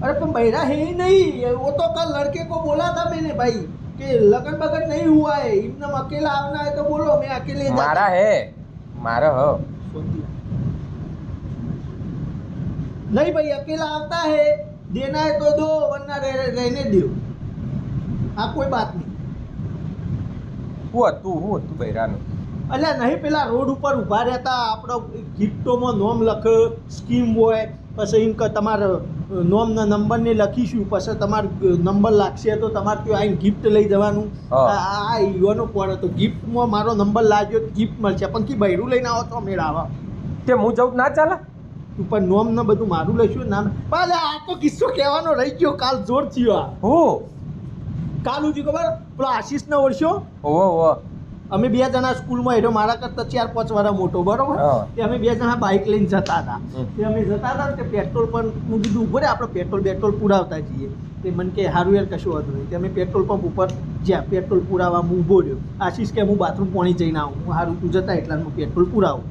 अरे पर बहरा है ही नहीं वो तो कल लड़के को बोला था मैंने भाई कि लगन बगन नहीं हुआ है इतना अकेला आना है तो बोलो मैं अकेले जाता- મારા હે મારા હ नहीं भाई अकेला आता है देना है तो दो वरना रह, रहने दो हाँ कोई बात नहीं શું હતું શું હતું બૈરાનું અલ્યા નહીં પેલા રોડ ઉપર ઊભા રહેતા આપણો ગિફ્ટોમાં નોમ લખ સ્કીમ હોય પછી એમ કે તમારે નોમના નંબરને લખીશું પછી તમારે નંબર લાગશે તો તમારે ત્યાં આવીને ગિફ્ટ લઈ જવાનું. આ યુવાનો કોણ હતો ગિફ્ટમાં મારો નંબર લાગ્યો ગિફ્ટ મળશે. પણ કી બૈરું લઈને આવો તો મેળ આવે તે હું જવું ના ચાલે? તું પણ નોમ ને બધું મારું લઈશું ના પાલે આ તો કિસ્સો કહેવાનો રહી ગયો કાલ જોર થયો આ. હો. કાલ ઉજી ખબર? પેલો આશીષને ઓળશો ઓહો ઓવો અમે બે જણા સ્કૂલમાં હેડો મારા કરતા ચાર પાંચ વાળા મોટો બરોબર. તે અમે બે જણા બાઇક લઈને જતા હતા. તે અમે જતા હતા તે પેટ્રોલ પણ હું કીધું ઊભો રે આપણે પેટ્રોલ પેટ્રોલ પુરાવતા જઈએ. તે મને કે સારું યાર કશું હતું નહીં. તે અમે પેટ્રોલ પંપ ઉપર જ્યાં પેટ્રોલ પુરાવા હું ઊભો રહ્યો. આશીષ કે હું બાથરૂમ પાણી જઈને આવું. હું સારું તું જતા એટલા હું પેટ્રોલ પુરાવું.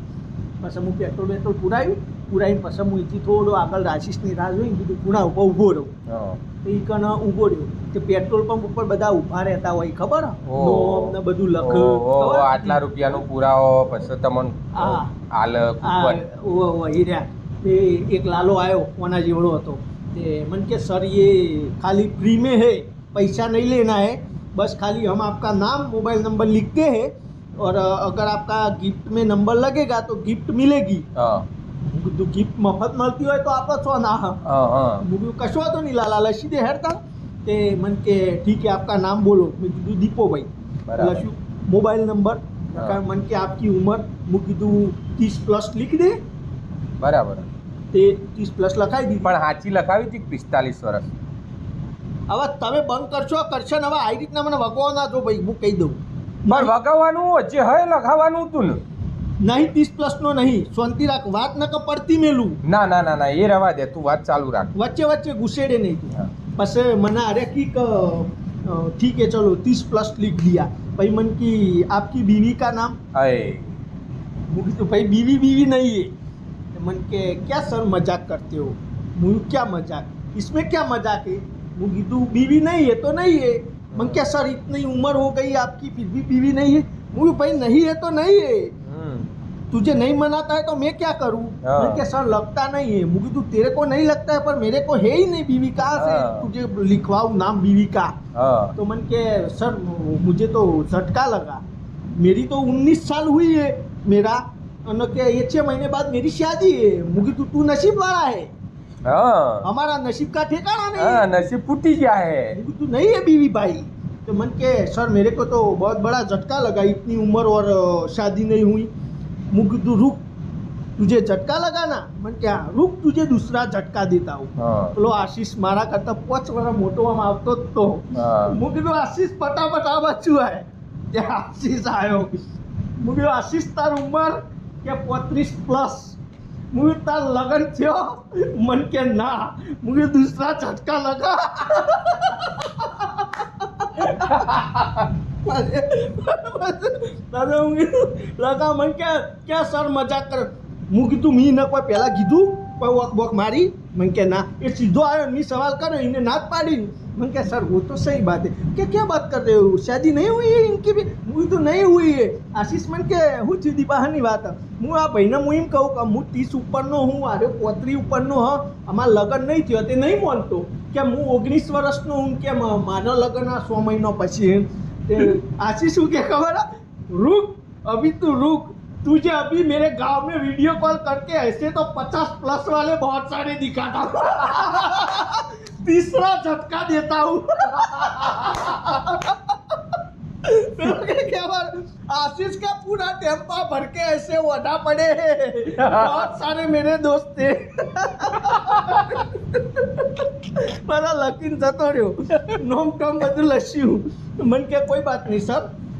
પછી હું પેટ્રોલ પેટ્રોલ પુરાવ્યું. પુરાવીને પછી હું અહીંથી થોડો આગળ આશીષની રાહ જોઈને કીધું પુણા ઉપર ઊભો રહું હા. તો ઈ કણ ઊભો રહ્યો તે પેટ્રોલ પંપ ઉપર બધા ઊભા રહેતા હોય ખબર ઓહો. નોમ ને બધું લખ ઓહો, ઓહો, ખબર? આટલા રૂપિયાનું પુરાવો પછી તમને હા. હાલ આ કૂપન ઓ ઓ હીરા તે એક લાલો આવ્યો કોના જેવડો હતો તે मन के सर ये खाली फ्री में है पैसा नहीं लेना है बस खाली हम आपका नाम मोबाइल नंबर लिखते हैं और अ, अगर आपका गिफ्ट में नंबर लगेगा तो गिफ्ट मिलेगी હા હું કીધું ગિફ્ટ મફત મળતી હોય તો આપો છો ના હું કીધું કશો તો નહીં લાલા લસી દે હેરતા તે મને કે ઠીક હે આપકા નામ બોલો. મેં કીધું દીપોભાઈ. લસ્યું મોબાઈલ નંબર. મને કે આપકી ઉંમર. હું કીધું ત્રીસ પ્લસ લીખી દે. બરાબર. તે ત્રીસ પ્લસ લખાવી દીધી. પણ સાચી લખાવી હતી પિસ્તાલીસ વર્ષ? હવે તમે બંધ કરશો કરશો ને હવે આવી રીતના મને વગવો ના જો ભાઈ હું કહી દઉં. મારે વગાવવાનું જે હે લખાવાનું હતું ને. નહીં ત્રીસ પ્લસ નો નહીં શાંતિ રાખ વાત ન કે પડતી મેલું ના ના ના ના એ રવા દે તું વાત ચાલુ રાખ વચ્ચે વચ્ચે ઘુસેડે નહીં તું હા. પછી મને અરે કી ક અ, ठीक है चलो तीस प्लस लिख दिया भाई मन की आपकी बीवी का नाम અય मुझे तो भाई बीवी बीवी नहीं है तो मन के क्या सर मजाक करते हो मुझे क्या मजाक इसमें क्या मजाक है मुझे तो बीवी नहीं है तो नहीं है मन क्या सर इतनी उम्र हो गई आपकी फिर भी बीवी नहीं है मुझे भाई नहीं है तो नहीं है હમ. तुझे नहीं मनाता है तो मैं क्या करूँ? हाँ। मैं क्या सर लगता नहीं है? मुझे तू तेरे को नहीं लगता है पर मेरे को है ही नहीं बीवी का हाँ। से। तुझे लिखवाऊ नाम बीवी का हाँ। तो मन के सर मुझे तो झटका लगा। मेरी तो उन्नीस साल हुई है मेरा। ये छह महीने बाद मेरी शादी है। मुझे तू तू नसीब वाला है। हमारा नसीब का ठिकाना नहीं नसीब फूटी गया है। तू तो नहीं है बीवी भाई। तो मन के सर मेरे को तो बहुत बड़ा झटका लगा। इतनी उम्र और शादी नहीं हुई। मुझे तो रुक तुझे झटका लगा ना मन क्या रुक तुझे दूसरा झटका देता हूँ હા પેલો આશીષ મારા કરતા પાંચ વર્ષ મોટો આમ આવતો જ તો હા હું કીધું આશીષ ફટાફટ આ બાજુ આય ત્યાં આશીષ આવ્યો હું કીધું આશીષ તાર ઉંમર કે પોત્રીસ પ્લસ હું કીધું તાર લગન થયો મન કે ના હું કીધું દૂસરા ઝટકા લગા દાદા હું કીધું લગા મન કે ક્યાં સર મજાક કર હું કીધું મી ન કોઈ પહેલાં કીધું કોઈ વોક વોક મારી મન કે ના એ સીધો આવ્યો મી સવાલ કર્યો એને ના જ પાડી मन क्या सर वो तो सही बात है क्या क्या बात कर रहे हो शादी नहीं हुई है इनकी भी मुझे तो नहीं हुई है आशीष मन के હું સીધી બહારની વાત હું આ ભાઈને હું એમ કહું કે હું ત્રીસ ઉપરનો હું અરે પોત્રી ઉપરનો હ અમારા લગ્ન નહીં થયો તે નહીં માનતો કે હું ઓગણીસ વર્ષનો હું કે મ- મારો લગ્ન આ સો મહિનો પછી એમ તે આશીષ શું કે ખબર હે? रुक अभी तू रुक तुझे अभी मेरे गांव में वीडियो कॉल करके ऐसे तो पचास प्लस वाले बहुत सारे दिखाता हूँ तीसरा झटका देता हूँ क्या बात आशीष का पूरा टेम्पा भर के ऐसे वडा पड़े हैं बहुत सारे मेरे दोस्त थे બાકી જતો રહ્યો નોમ ટોમ બધું લસ્યું मन के कोई बात नहीं सर